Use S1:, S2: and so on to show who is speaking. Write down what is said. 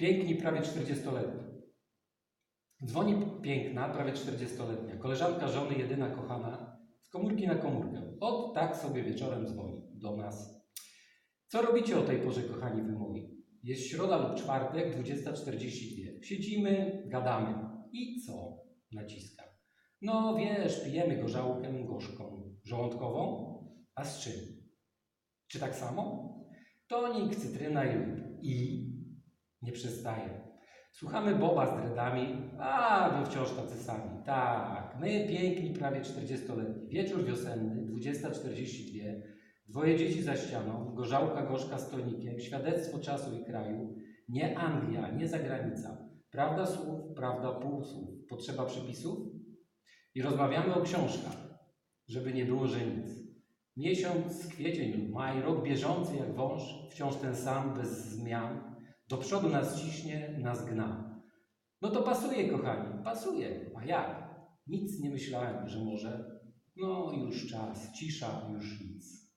S1: piękni, prawie 40-letni. Dzwoni piękna, prawie 40-letnia, koleżanka żony, jedyna kochana, z komórki na komórkę. Od tak sobie wieczorem dzwoni do nas. Co robicie o tej porze, kochani wy moi? Jest środa lub czwartek, 20.42. Siedzimy, gadamy. I co? Naciska. No wiesz, pijemy gorzałkę gorzką. Żołądkową? A z czym? Czy tak samo? Tonik, cytryna i lub. I nie przestaje. Słuchamy Boba z dreadami, a wy wciąż tacy sami. Tak, my piękni, prawie 40-letni. Wieczór wiosenny, 20.42. Dwoje dzieci za ścianą, gorzałka gorzka z tonikiem, świadectwo czasu i kraju. Nie Anglia, nie zagranica. Prawda słów, prawda półsłów. Potrzeba przepisów? I rozmawiamy o książkach, żeby nie było, że nic. Miesiąc, kwiecień maj, rok bieżący jak wąż, wciąż ten sam, bez zmian. Do przodu nas ciśnie, nas gna. No to pasuje, kochani, pasuje. A jak? Nic nie myślałem, że może. No już czas, cisza, już nic.